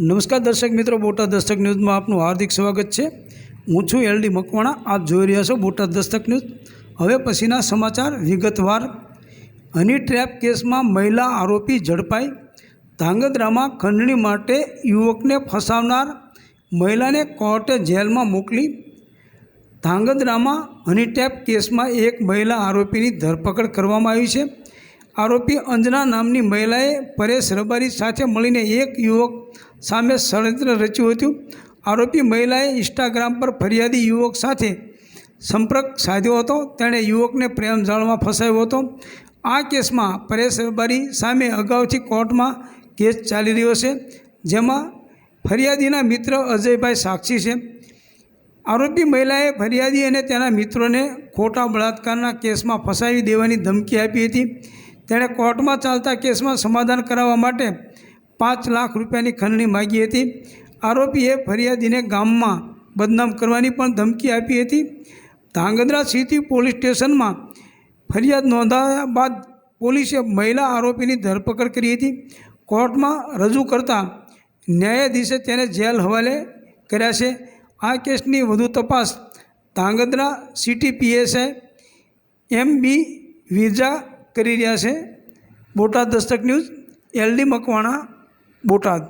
નમસ્કાર દર્શક મિત્રો, બોટાદ દસ્તક ન્યૂઝમાં આપનું હાર્દિક સ્વાગત છે. હું છું એલડી મકવાણા, આપ જોઈ રહ્યા છો બોટાદ દસ્તક ન્યૂઝ. હવે પછીના સમાચાર વિગતવાર. હની ટ્રેપ કેસમાં મહિલા આરોપી ઝડપાઈ. ધાંગધ્રામાં ખંડણી માટે યુવકને ફસાવનાર મહિલાને કોર્ટે જેલમાં મોકલી. ધાંગધ્રામાં હની ટ્રેપ કેસમાં એક મહિલા આરોપીની ધરપકડ કરવામાં આવી છે. આરોપી અંજના નામની મહિલાએ પરેશ રબારી સાથે મળીને એક યુવક સામે ષડયંત્ર રચ્યું હતું. આરોપી મહિલાએ ઇન્સ્ટાગ્રામ પર ફરિયાદી યુવક સાથે સંપર્ક સાધ્યો હતો. તેણે યુવકને પ્રેમ જાળમાં ફસાયો હતો. આ કેસમાં પરેશ રબારી સામે અગાઉથી કોર્ટમાં કેસ ચાલી રહ્યો છે, જેમાં ફરિયાદીના મિત્ર અજયભાઈ સાક્ષી છે. આરોપી મહિલાએ ફરિયાદી અને તેના મિત્રોને ખોટા બળાત્કારના કેસમાં ફસાવી દેવાની ધમકી આપી હતી. તેણે કોર્ટમાં ચાલતા કેસમાં સમાધાન કરાવવા માટે પાંચ લાખ રૂપિયાની ખંડણી માગી હતી. આરોપીએ ફરિયાદીને ગામમાં બદનામ કરવાની પણ ધમકી આપી હતી. ધાંગધ્રા સિટી પોલીસ સ્ટેશનમાં ફરિયાદ નોંધાયા બાદ પોલીસે મહિલા આરોપીની ધરપકડ કરી હતી. કોર્ટમાં રજૂ કરતાં ન્યાયાધીશે તેને જેલ હવાલે કર્યા છે. આ કેસની વધુ તપાસ Dhrangadhra city PSI M B Virja કરી રહ્યા છે Botad Dastak news L D Makwana Botad.